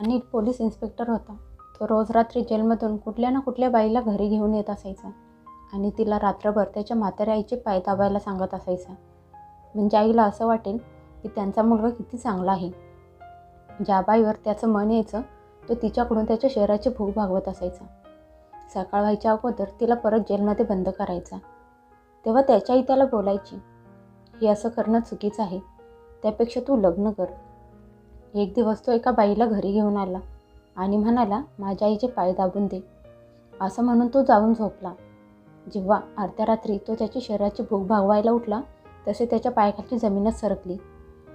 नीट police inspector होता. तो रोज रात्री जेलमधून कुठल्या ना कुठल्या बाईला घरी घेऊन येत असायचा आणि तिला रात्रभर त्याच्या म्हाताऱ्या आईचे पाय दाबायला सांगत असायचा. म्हणजे आईला असं वाटेल की त्यांचा मुलगा किती चांगला आहे. ज्या बाईवर त्याचं मन यायचं तो तिच्याकडून त्याच्या शहराची भूक भागवत असायचा. सकाळ व्हायच्या अगोदर तिला परत जेलमध्ये बंद करायचा. तेव्हा त्याच्या आई त्याला बोलायची हे असं करणं चुकीचं आहे. त्यापेक्षा तू लग्न कर. एक दिवस तो एका बाईला घरी घेऊन आला आणि म्हणाला माझ्या आईचे पाय दाबून दे. असं म्हणून तो जाऊन झोपला. जेव्हा अर्ध्या रात्री तो त्याची शरीराची भूक भागवायला उठला तसे त्याच्या पायाखालची जमीनच सरकली.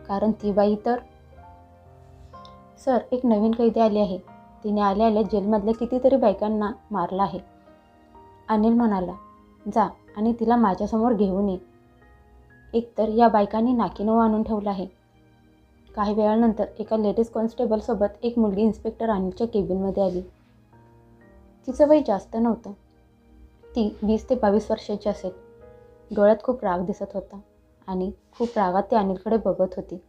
कारण ती बाई तर सर एक नवीन कैदी आली आहे. तिने आल्या आल्या जेलमधल्या कितीतरी बायकांना मारलं आहे. अनिल म्हणाला जा आणि तिला माझ्यासमोर घेऊन ये. एकतर या बायकांनी नाकीनं आणून ठेवलं आहे. काही वेळानंतर एका लेडीज कॉन्स्टेबलसोबत एक मुलगी इन्स्पेक्टर अनिलच्या केबिनमध्ये आली. तिचं वय जास्त नव्हतं. ती वीस ते बावीस वर्षाची असेल. डोळ्यात खूप राग दिसत होता आणि खूप रागात ती अनिलकडे बघत होती.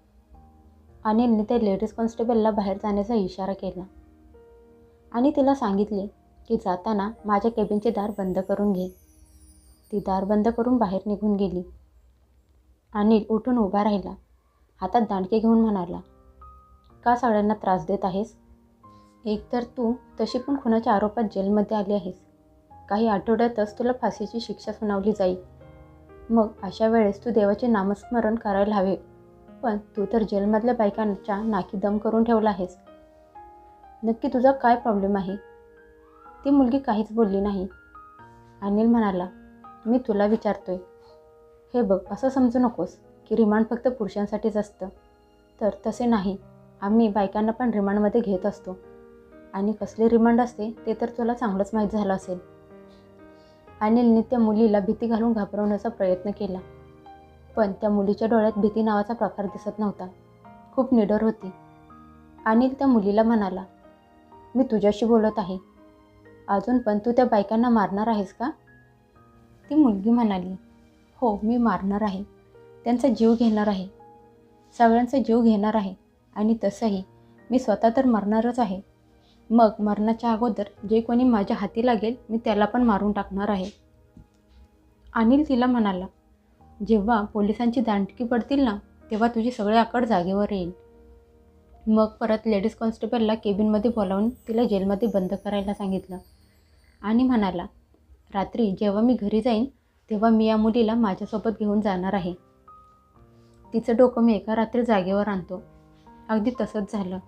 अनिलने त्या लेडीज कॉन्स्टेबलला बाहेर जाण्याचा इशारा केला. आणि तिला सांगितले की जाताना माझ्या केबिनचे दार बंद करून घे. ती दार बंद करून बाहेर निघून गेली. अनिल उठून उभा राहिला. हातात दांडके घेऊन म्हणाला का सगळ्यांना त्रास देत आहेस? एकतर तू तशी पण खुनाच्या आरोपात जेलमध्ये आली आहेस. काही आठवड्यातच तुला फाशीची शिक्षा सुनावली जाईल. मग अशा वेळेस तू देवाचे नामस्मरण करायला हवे. पण तू तर जेलमधल्या बायकांच्या नाकी दम करून ठेवला आहेस. नक्की तुझा काय प्रॉब्लेम आहे? ती मुलगी काहीच बोलली नाही. अनिल म्हणाला मी तुला विचारतोय. हे बघ असं समजू नकोस. की रिमांड फक्त पुरुषांसाठीच असतं. तर तसे नाही. आम्ही बायकांना पण रिमांडमध्ये घेत असतो. आणि कसले रिमांड असते ते तर तुला चांगलंच माहीत झालं असेल. अनिलने त्या मुलीला भीती घालून घाबरवण्याचा प्रयत्न केला. पण त्या मुलीच्या डोळ्यात भीती नावाचा प्रकार दिसत नव्हता. खूप निडर होती. अनिल त्या मुलीला म्हणाला मी तुझ्याशी बोलत आहे. अजून पण तू त्या बायकांना मारणार आहेस का? ती मुलगी म्हणाली हो मी मारणार आहे. त्यांचा जीव घेणार आहे. सगळ्यांचा जीव घेणार आहे आणि तसंही मी स्वतः तर मरणारच आहे. मग मरणाच्या अगोदर जे कोणी माझ्या हाती लागेल मी त्याला पण मारून टाकणार आहे. अनिल तिला म्हणाला जेव्हा पोलिसांची दांडकी पडतील ना तेव्हा तुझी सगळे आकड जागेवर येईल. मग परत लेडीज कॉन्स्टेबलला केबिनमध्ये बोलावून तिला जेलमध्ये बंद करायला सांगितलं. आणि म्हणाला रात्री जेव्हा मी घरी जाईन तेव्हा मी या मुलीला माझ्यासोबत घेऊन जाणार आहे. तिचं डोकं मी एका रात्री जागेवर आणतो. अगदी तसंच झालं.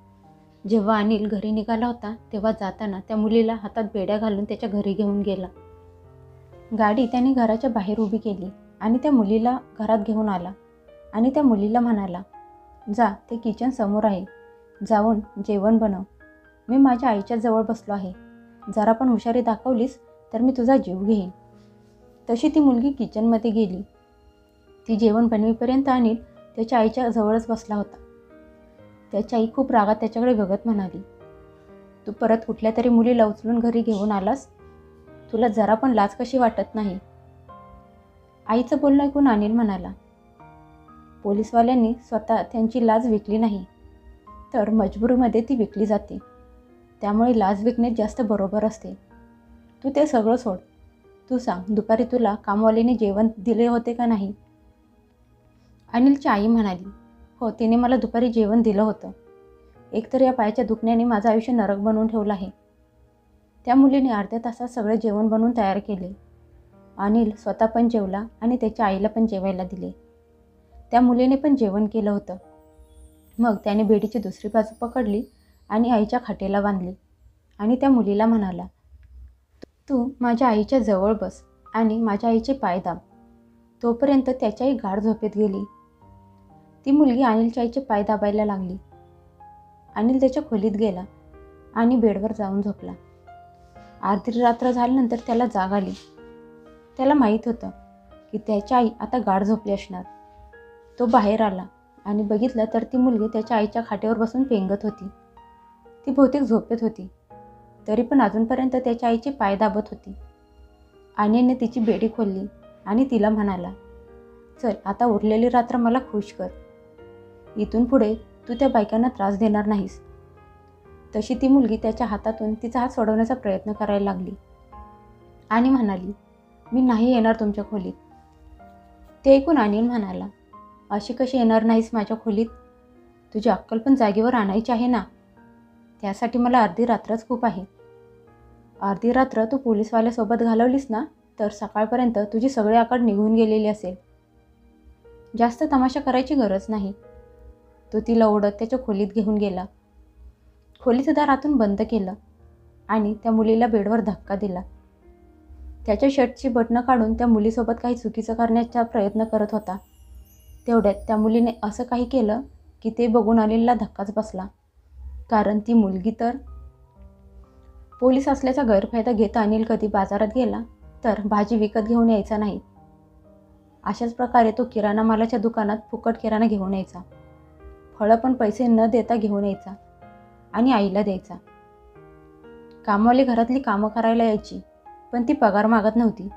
जेव्हा अनिल घरी निघाला होता तेव्हा जाताना त्या मुलीला हातात बेड्या घालून त्याच्या घरी घेऊन गेला. गाडी त्याने घराच्या बाहेर उभी केली आणि त्या मुलीला घरात घेऊन आला आणि त्या मुलीला म्हणाला जा ते किचन समोर आहे. जाऊन जेवण बनव. मी माझ्या आईच्या जवळ बसलो आहे. जरा पण हुशारी दाखवलीस तर मी तुझा जीव घेईन. तशी ती मुलगी किचनमध्ये गेली. ती जेवण बनवीपर्यंत अनिल त्याच्या आईच्या जवळच बसला होता. त्याची आई खूप रागात त्याच्याकडे बघत म्हणाली तू परत कुठल्या तरी मुलीला उचलून घरी घेऊन आलास? तुला जरा पण लाज कशी वाटत नाही? आईचं बोलणं ऐकून अनिल म्हणाला पोलीसवाल्यांनी स्वतः त्यांची लाज विकली नाही तर मजबुरीमध्ये ती विकली जाते. त्यामुळे लाज विकणे जास्त बरोबर असते. तू ते सगळं सोड. तू सांग दुपारी तुला कामवालीने जेवण दिले होते का नाही? अनिलची आई म्हणाली हो तिने मला दुपारी जेवण दिलं होतं. एकतर या पायाच्या दुखण्याने माझं आयुष्य नरक बनवून ठेवलं आहे. त्या मुलीने अर्ध्या तासात सगळं जेवण बनवून तयार केले. अनिल स्वतः पण जेवला आणि त्याच्या आईला पण जेवायला दिले. त्या मुलीने पण जेवण केलं होतं. मग त्याने बेडीची दुसरी बाजू पकडली आणि आईच्या खाटेला बांधली आणि त्या मुलीला म्हणाला तू माझ्या आईच्या जवळ बस आणि माझ्या आईचे पाय दाब. तोपर्यंत त्याच्याही गाढ झोपेत गेली. ती मुलगी अनिलच्या आईचे पाय दाबायला लागली. अनिल त्याच्या खोलीत गेला आणि बेडवर जाऊन झोपला. अर्धी रात्र झाल्यानंतर त्याला जाग आली. त्याला माहीत होतं की त्याच्या आई आता गाढ झोपली असणार. तो बाहेर आला आणि बघितलं तर ती मुलगी त्याच्या आईच्या खाटेवर बसून पेंगत होती. ती बहुतेक झोपेत होती तरी पण अजूनपर्यंत त्याच्या आईचे पाय दाबत होती. अनिलने तिची बेडी खोलली आणि तिला म्हणाला चल आता उरलेली रात्र मला खुश कर. इथून पुढे तू त्या बायकांना त्रास देणार नाहीस. तशी ती मुलगी त्याच्या हातातून तिचा हात सोडवण्याचा प्रयत्न करायला लागली. आणि म्हणाली मी नाही येणार तुमच्या खोलीत. ते ऐकून अनिल म्हणाला अशी कशी येणार नाहीस माझ्या खोलीत? तुझी अक्कल पण जागेवर आणायची आहे ना? त्यासाठी मला अर्धी रात्रच खूप आहे. अर्धी रात्र तू पोलीसवाल्यासोबत घालवलीस ना तर सकाळपर्यंत तुझी सगळी आकड निघून गेलेली असेल. जास्त तमाशा करायची गरज नाही. तो तिला ओढत त्याच्या खोलीत घेऊन गेला. खोलीचं दार आतून बंद केलं आणि त्या मुलीला बेडवर धक्का दिला. त्याच्या शर्टची बटणं काढून त्या मुलीसोबत काही चुकीचं करण्याचा प्रयत्न करत होता. तेवढ्यात त्या मुलीने असं काही केलं की ते बघून आलेला धक्काच बसला. कारण ती मुलगी तर पोलीस असल्याचा गैरफायदा घेता अनिल कधी बाजारात गेला तर भाजी विकत घेऊन यायचा नाही. अशाच प्रकारे तो किराणा मालाच्या दुकानात फुकट किराणा घेऊन यायचा. फळं पण पैसे न देता घेऊन यायचा आणि आईला द्यायचा. कामवाली घरातली कामं करायला यायची पण ती पगार मागत नव्हती.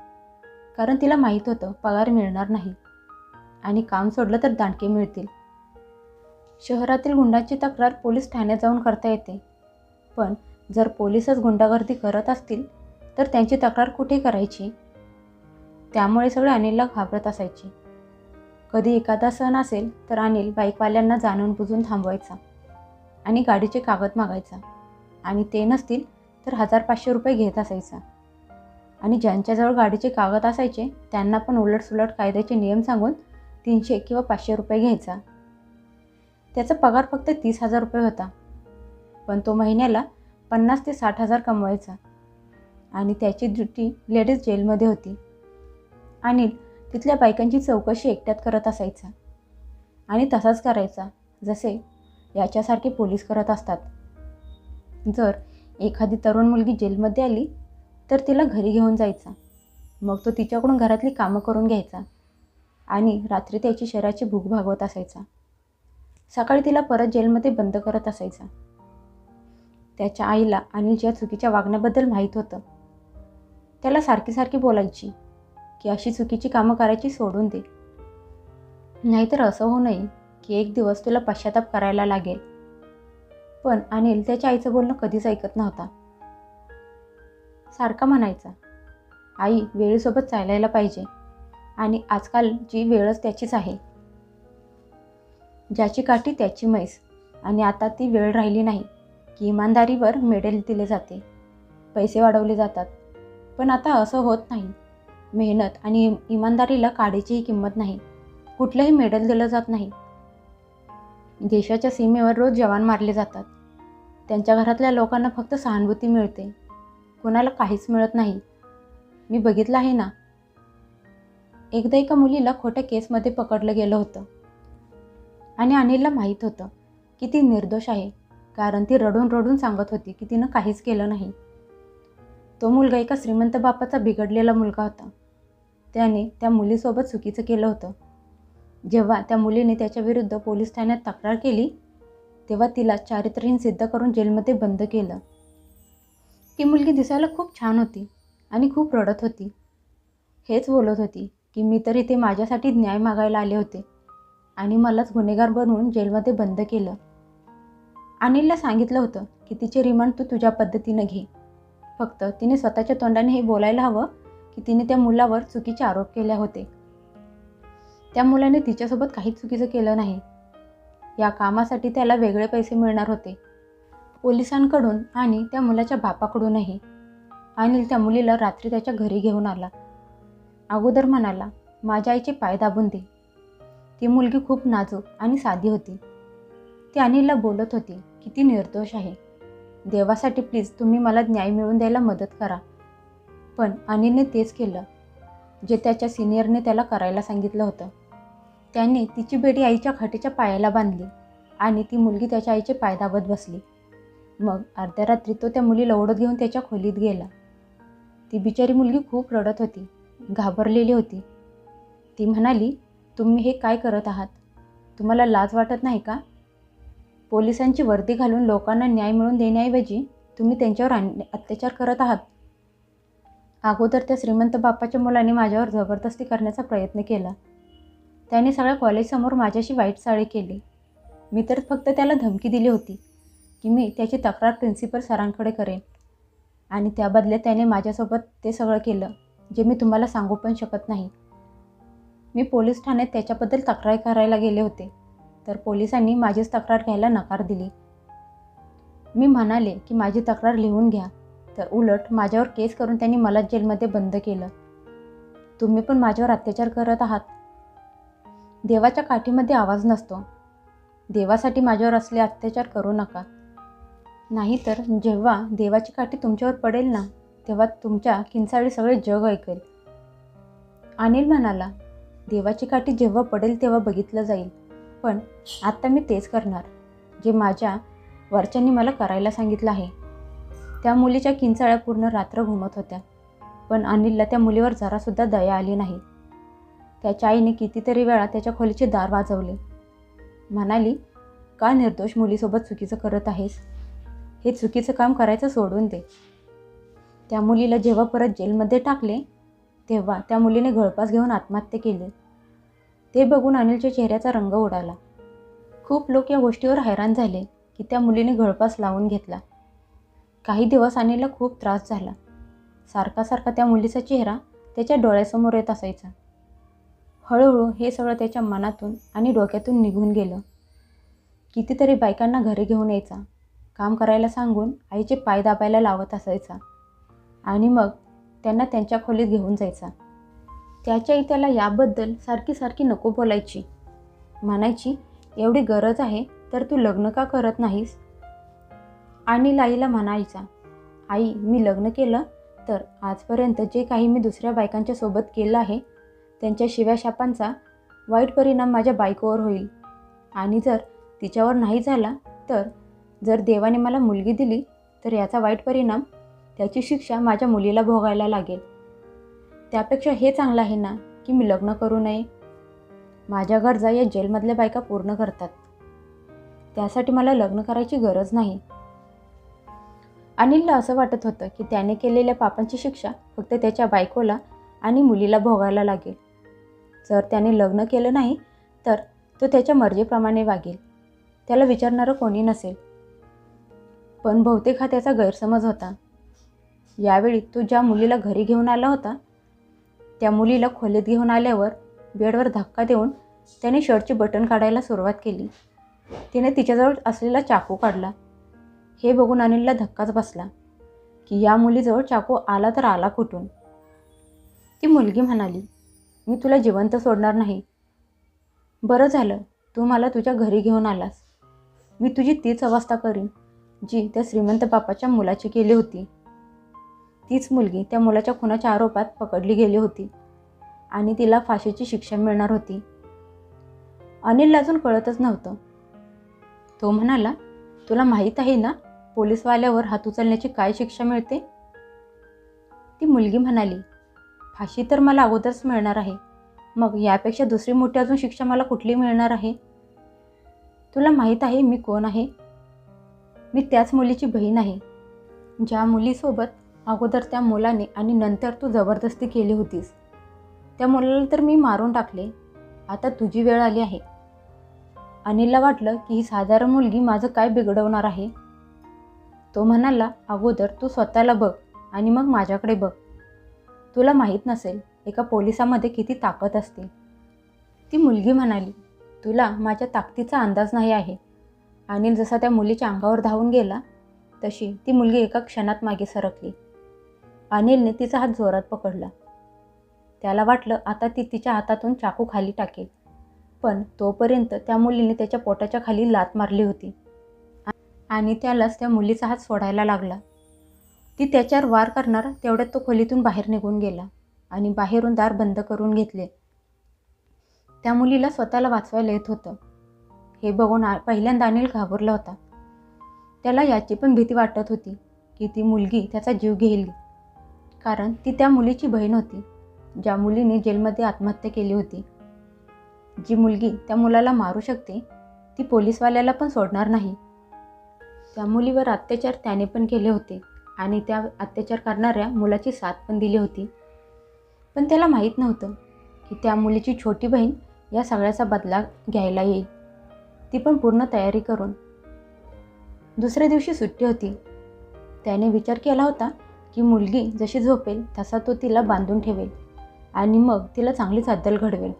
कारण तिला माहीत होतं पगार मिळणार नाही आणि काम सोडलं तर दांडके मिळतील. शहरातील गुंडांची तक्रार पोलीस ठाण्यात जाऊन करता येते. पण जर पोलीसच गुंडागर्दी करत असतील तर त्यांची तक्रार कुठे करायची? त्यामुळे सगळे अनिलला घाबरत असायची. कधी एखादा सण असेल तर अनिल बाईकवाल्यांना जाणून बुजून थांबवायचा आणि गाडीचे कागद मागायचा. आणि ते नसतील तर हजार पाचशे रुपये घेत असायचा. आणि ज्यांच्याजवळ गाडीचे कागद असायचे त्यांना पण उलटसुलट कायद्याचे नियम सांगून तीनशे किंवा पाचशे रुपये घ्यायचा. त्याचा पगार फक्त तीस हजार रुपये होता. पण तो महिन्याला पन्नास ते साठ हजार कमवायचा. आणि त्याची ड्युटी लेडीज जेलमध्ये होती. अनिल तिथल्या बायकांची चौकशी एकट्यात करत असायचा. आणि तसाच करायचा जसे याच्यासारखे पोलीस करत असतात. जर एखादी तरुण मुलगी जेलमध्ये आली तर तिला घरी घेऊन जायचा. मग तो तिच्याकडून घरातली कामं करून घ्यायचा. आणि रात्री त्याची शरीराची भूक भागवत असायचा. सकाळी तिला परत जेलमध्ये बंद करत असायचा. त्याच्या आईला अनिलच्या चुकीच्या वागण्याबद्दल माहीत होतं. त्याला सारखी सारखी बोलायची. की अशी चुकीची कामं करायची सोडून दे. नाहीतर असं होऊ नये की एक दिवस तुला पश्चाताप करायला लागेल. पण अनिल त्याच्या आईचं बोलणं कधीच ऐकत नव्हता. सारखा म्हणायचा आई वेळेसोबत चालायला पाहिजे आणि आजकाल जी वेळच त्याचीच आहे. ज्याची काठी त्याची म्हैस आणि आता ती वेळ राहिली नाही की इमानदारीवर मेडल दिले जाते. पैसे वाढवले जातात. पण आता असं होत नाही. मेहनत आणि इमानदारीला काडीचीही किंमत नाही. कुठलंही मेडल दिलं जात नाही. देशाच्या सीमेवर रोज जवान मारले जातात. त्यांच्या घरातल्या लोकांना फक्त सहानुभूती मिळते. कोणाला काहीच मिळत नाही. मी बघितलं आहे ना? एकदा एका मुलीला खोट्या केसमध्ये पकडलं गेलं होतं. आणि अनिलला माहीत होतं की ती निर्दोष आहे कारण ती रडून रडून सांगत होती की तिनं काहीच केलं नाही. तो मुलगा एका श्रीमंत बापाचा बिघडलेला मुलगा होता. त्याने त्या मुलीसोबत चुकीचं केलं होतं. जेव्हा त्या मुलीने त्याच्याविरुद्ध पोलीस ठाण्यात तक्रार केली तेव्हा तिला चारित्र्यहीन सिद्ध करून जेलमध्ये बंद केलं. ती मुलगी दिसायला खूप छान होती आणि खूप रडत होती. हेच बोलत होती की मी तर इथे माझ्यासाठी न्याय मागायला आले होते आणि मलाच गुन्हेगार बनवून जेलमध्ये बंद केलं. अनिलला सांगितलं होतं की तिचे रिमांड तू तुझ्या पद्धतीनं घे. फक्त तिने स्वतःच्या तोंडाने हे बोलायला हवं की तिने त्या मुलावर चुकीचे आरोप केले होते. त्या मुलाने तिच्यासोबत काहीच चुकीचं केलं नाही. या कामासाठी त्याला वेगळे पैसे मिळणार होते. पोलिसांकडून आणि त्या मुलाच्या बापाकडूनही. अनिल त्या मुलीला रात्री त्याच्या घरी घेऊन आला. अगोदर म्हणाला माझ्या आईचे पाय दाबून दे. ती मुलगी खूप नाजूक आणि साधी होती. ती अनिलला बोलत होती की ती निर्दोष आहे. देवासाठी प्लीज तुम्ही मला न्याय मिळवून द्यायला मदत करा. पण अनिलने तेच केलं जे त्याच्या सिनियरने त्याला करायला सांगितलं होतं. त्याने तिची बेटी आईच्या खाटीच्या पायाला बांधली आणि ती मुलगी त्याच्या आईचे पाय दाबत बसली. मग अर्ध्या रात्री तो त्या मुलीला ओढत घेऊन त्याच्या खोलीत गेला. ती बिचारी मुलगी खूप रडत होती घाबरलेली होती. ती म्हणाली तुम्ही हे काय करत आहात? तुम्हाला लाज वाटत नाही का? पोलिसांची वर्दी घालून लोकांना न्याय मिळवून देण्याऐवजी तुम्ही त्यांच्यावर अन्य अत्याचार करत आहात. अगोदर त्या श्रीमंत बाप्पाच्या मुलाने माझ्यावर जबरदस्ती करण्याचा प्रयत्न केला. त्याने सगळ्या कॉलेजसमोर माझ्याशी वाईट साडी केली. मी तर फक्त त्याला धमकी दिली होती की मी त्याची तक्रार प्रिन्सिपल सरांकडे करेन. आणि त्या बदल्यात त्याने माझ्यासोबत ते सगळं केलं जे मी तुम्हाला सांगू पण शकत नाही. मी पोलीस ठाण्यात त्याच्याबद्दल तक्रार करायला गेले होते तर पोलिसांनी माझीच तक्रार घ्यायला नकार दिली. मी म्हणाले की माझी तक्रार लिहून घ्या तर उलट माझ्यावर केस करून त्यांनी मला जेलमध्ये बंद केलं. तुम्ही पण माझ्यावर अत्याचार करत आहात. देवाच्या काठीमध्ये आवाज नसतो. देवासाठी माझ्यावर असले अत्याचार करू नका. नाहीतर जेव्हा देवाची काठी तुमच्यावर पडेल ना तेव्हा तुमच्या किंचाळी सगळे जग ऐकेल. अनिल म्हणाला देवाची काठी जेव्हा पडेल तेव्हा बघितलं जाईल. पण आत्ता मी तेच करणार जे माझ्या वरच्यांनी मला करायला सांगितलं आहे. त्या मुलीच्या किंचाळ्या पूर्ण रात्र घुमत होत्या. पण अनिलला त्या मुलीवर जरासुद्धा दया आली नाही. त्याच्या आईने कितीतरी वेळा त्याच्या खोलीचे दार वाजवले. म्हणाली का निर्दोष मुलीसोबत चुकीचं करत आहेस? हे चुकीचं काम करायचं सोडून दे. त्या मुलीला जेव्हा परत जेलमध्ये टाकले तेव्हा त्या मुलीने गळपास घेऊन आत्महत्या केली. ते बघून अनिलच्या चेहऱ्याचा रंग उडाला. खूप लोक या गोष्टीवर हैराण झाले की त्या मुलीने गळपास लावून घेतला. काही दिवस अनिलला खूप त्रास झाला. सारखा सारखा त्या मुलीचा चेहरा त्याच्या डोळ्यासमोर येत असायचा. हळूहळू हे सगळं त्याच्या मनातून आणि डोक्यातून निघून गेलं. कितीतरी बायकांना घरी घेऊन यायचा. काम करायला सांगून आईचे पाय दाबायला लावत असायचा. आणि मग त्यांना त्यांच्या खोलीत घेऊन जायचा. त्याच्या आई त्याला याबद्दल सारखी सारखी नको बोलायची. म्हणायची एवढी गरज आहे तर तू लग्न का करत नाहीस? आणि लाईला म्हणायचा आई मी लग्न केलं तर आजपर्यंत जे काही मी दुसऱ्या बायकांच्या सोबत केलं आहे त्यांच्या शिव्या शापांचा वाईट परिणाम माझ्या बायकोवर होईल. आणि जर तिच्यावर नाही झाला तर जर देवाने मला मुलगी दिली तर याचा वाईट परिणाम त्याची शिक्षा माझ्या मुलीला भोगायला लागेल. त्यापेक्षा हे चांगलं आहे ना की मी लग्न करू नये? माझ्या गरजा या जेलमधल्या बायका पूर्ण करतात. त्यासाठी मला लग्न करायची गरज नाही. अनिलला असं वाटत होतं की त्याने केलेल्या पापांची शिक्षा फक्त त्याच्या बायकोला आणि मुलीला भोगायला लागेल. जर त्याने लग्न केलं नाही तर तो त्याच्या मर्जीप्रमाणे वागेल. त्याला विचारणारं कोणी नसेल. पण बहुतेक हा त्याचा गैरसमज होता. यावेळी तो ज्या मुलीला घरी घेऊन आला होता त्या मुलीला खोलीत घेऊन आल्यावर बेडवर धक्का देऊन त्याने शर्टची बटन काढायला सुरुवात केली. तिने तिच्याजवळ असलेला चाकू काढला. हे बघून अनिलला धक्काच बसला की या मुलीजवळ चाकू आला तर आला कुठून? ती मुलगी म्हणाली मी तुला जिवंत सोडणार नाही. बरं झालं तू मला तुझ्या घरी घेऊन आलास. मी तुझी तीच अवस्था करीन जी त्या श्रीमंत बापाच्या मुलाची केली होती. तीच मुलगी त्या मुलाच्या खुनाच्या आरोपात पकडली गेली होती आणि तिला फाशीची शिक्षा मिळणार होती. अनिलला अजून कळतच नव्हतं. तो म्हणाला तुला माहीत आहे ना पोलीसवाल्यावर हात उचलण्याची काय शिक्षा मिळते? ती मुलगी म्हणाली फाशी तर मला अगोदरच मिळणार आहे. मग यापेक्षा दुसरी मोठी अजून शिक्षा मला कुठली मिळणार आहे? तुला माहीत आहे मी कोण आहे? मी त्याच मुलीची बहीण आहे. ज्या मुलीसोबत अगोदर त्या मुलाने आणि नंतर तू जबरदस्ती केली होतीस त्या मुलाला तर मी मारून टाकले. आता तुझी वेळ आली आहे. अनिलला वाटलं की ही साधारण मुलगी माझं काय बिघडवणार आहे? तो म्हणाला अगोदर तू स्वतःला बघ आणि मग माझ्याकडे बघ. तुला माहीत नसेल एका पोलिसामध्ये किती ताकद असते. ती मुलगी म्हणाली तुला माझ्या ताकदीचा अंदाज नाही आहे. अनिल जसा त्या मुलीच्या अंगावर धावून गेला तशी ती मुलगी एका क्षणात मागे सरकली. अनिलने तिचा हात जोरात पकडला. त्याला वाटलं आता ती तिच्या हातातून चाकू खाली टाकेल. पण तोपर्यंत त्या मुलीने त्याच्या पोटाच्या खाली लात मारली होती. आणि त्यालाच त्या मुलीचा हात सोडायला लागला. ती त्याच्यावर वार करणार तेवढ्यात तो खोलीतून बाहेर निघून गेला आणि बाहेरून दार बंद करून घेतले. त्या मुलीला स्वतःला वाचवायला येत होतं. हे बघून आ पहिल्यांदा अनिल घाबरला होता. त्याला याची पण भीती वाटत होती की ती मुलगी त्याचा जीव घेईल. कारण ती त्या मुलीची बहीण होती ज्या मुलीने जेलमध्ये आत्महत्या केली होती. जी मुलगी त्या मुलाला मारू शकते ती पोलीसवाल्याला पण सोडणार नाही. त्या मुलीवर अत्याचार त्याने पण केले होते आणि त्या अत्याचार करणाऱ्या मुलाची साथ पण दिली होती. पण त्याला माहीत नव्हतं की त्या मुलीची छोटी बहीण या सगळ्याचा बदला घ्यायला येईल. ती पण पूर्ण तयारी करून. दुसऱ्या दिवशी सुट्टी होती. त्याने विचार केला होता की मुलगी जशी झोपेल तसा तो तिला बांधून ठेवेल आणि मग तिला चांगलीच अद्दल घडवेल.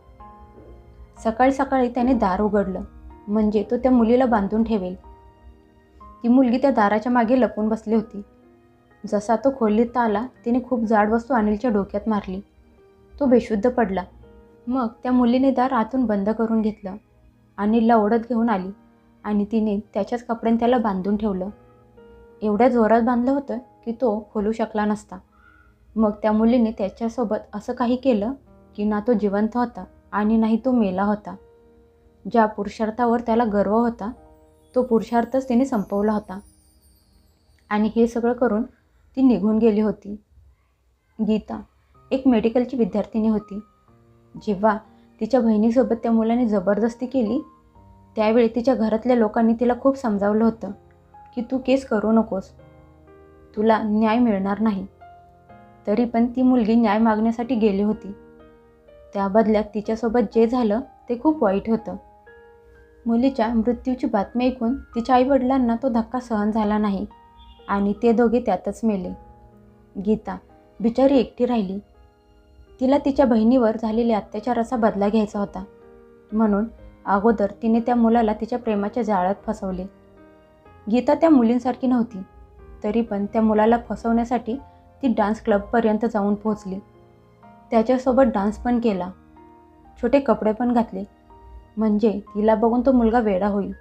सकाळी सकाळी त्याने दार उघडलं. म्हणजे तो त्या मुलीला बांधून ठेवेल. ती मुलगी त्या दाराच्या मागे लपून बसली होती. जसा तो खोलीत आला तिने खूप जाड वस्तू अनिलच्या डोक्यात मारली. तो बेशुद्ध पडला. मग त्या मुलीने दार आतून बंद करून घेतलं. अनिलला ओढत घेऊन आली आणि तिने त्याच्याच कपड्याने त्याला बांधून ठेवलं. एवढ्या जोरात बांधलं होतं की तो खोलू शकला नसता. मग त्या मुलीने त्याच्यासोबत असं काही केलं की ना तो जिवंत होता आणि नाही तो मेला होता. ज्या पुरुषार्थावर त्याला गर्व होता तो पुरुषार्थच तिने संपवला होता. आणि हे सगळं करून ती निघून गेली होती. गीता एक मेडिकलची विद्यार्थिनी होती. जेव्हा तिच्या बहिणीसोबत त्या मुलाने जबरदस्ती केली त्यावेळी तिच्या घरातल्या लोकांनी तिला खूप समजावलं होतं की तू केस करू नकोस. तुला न्याय मिळणार नाही. तरी पण ती मुलगी न्याय मागण्यासाठी गेली होती. त्या बदल्यात तिच्यासोबत जे झालं ते खूप वाईट होतं. मुलीच्या मृत्यूची बातमी ऐकून तिच्या आईवडिलांना तो धक्का सहन झाला नाही आणि ते दोघे त्यातच मेले. गीता बिचारी एकटी राहिली. तिला तिच्या बहिणीवर झालेल्या अत्याचाराचा बदला घ्यायचा होता. म्हणून अगोदर तिने त्या मुलाला तिच्या प्रेमाच्या जाळ्यात फसवले. गीता त्या मुलींसारखी नव्हती तरी पण त्या मुलाला फसवण्यासाठी ती डान्स क्लबपर्यंत जाऊन पोहोचली. त्याच्यासोबत डान्स पण केला. छोटे कपडे पण घातले. म्हणजे तिला बघून तो मुलगा वेडा होईल.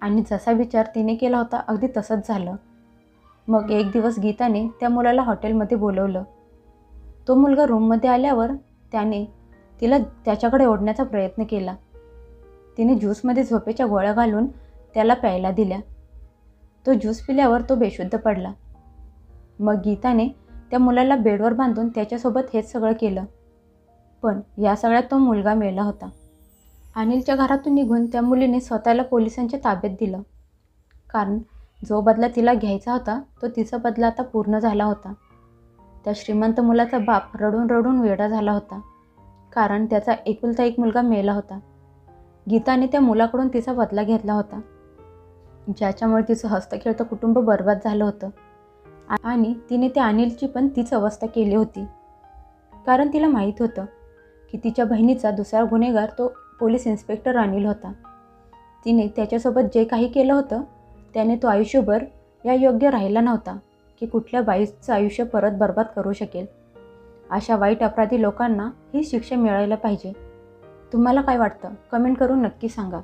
आणि जसा विचार तिने केला होता अगदी तसंच झालं. मग एक दिवस गीताने त्या मुलाला हॉटेलमध्ये बोलवलं. तो मुलगा रूममध्ये आल्यावर त्याने तिला त्याच्याकडे ओढण्याचा प्रयत्न केला. तिने ज्यूसमध्ये झोपेच्या गोळ्या घालून त्याला प्यायला दिल्या. तो ज्यूस पिल्यावर तो बेशुद्ध पडला. मग गीताने त्या मुलाला बेडवर बांधून त्याच्यासोबत हेच सगळं केलं. पण या सगळ्यात तो मुलगा मेला होता. अनिलच्या घरातून निघून त्या मुलीने स्वतःला पोलिसांच्या ताब्यात दिलं. कारण जो बदला तिला घ्यायचा होता तो तिचा बदला आता पूर्ण झाला होता. त्या श्रीमंत मुलाचा बाप रडून रडून वेडा झाला होता. कारण त्याचा एकुलता एक मुलगा मेला होता. गीताने त्या मुलाकडून तिचा बदला घेतला होता. ज्याच्यामुळे तिचं हस्तखेळतं कुटुंब बर्बाद झालं होतं. आणि तिने त्या अनिलची पण तीच अवस्था केली होती. कारण तिला माहीत होतं की तिच्या बहिणीचा दुसरा गुन्हेगार तो पोलीस इन्स्पेक्टर अनिल होता. तिने त्याच्यासोबत जे काही केलं होतं त्याने तो आयुष्यभर या योग्य राहिला नव्हता की कुठल्या बाईचं आयुष्य परत बर्बाद करू शकेल. अशा वाईट अपराधी लोकांना ही शिक्षा मिळायला पाहिजे. तुम्हाला काय वाटतं? कमेंट करून नक्की सांगा.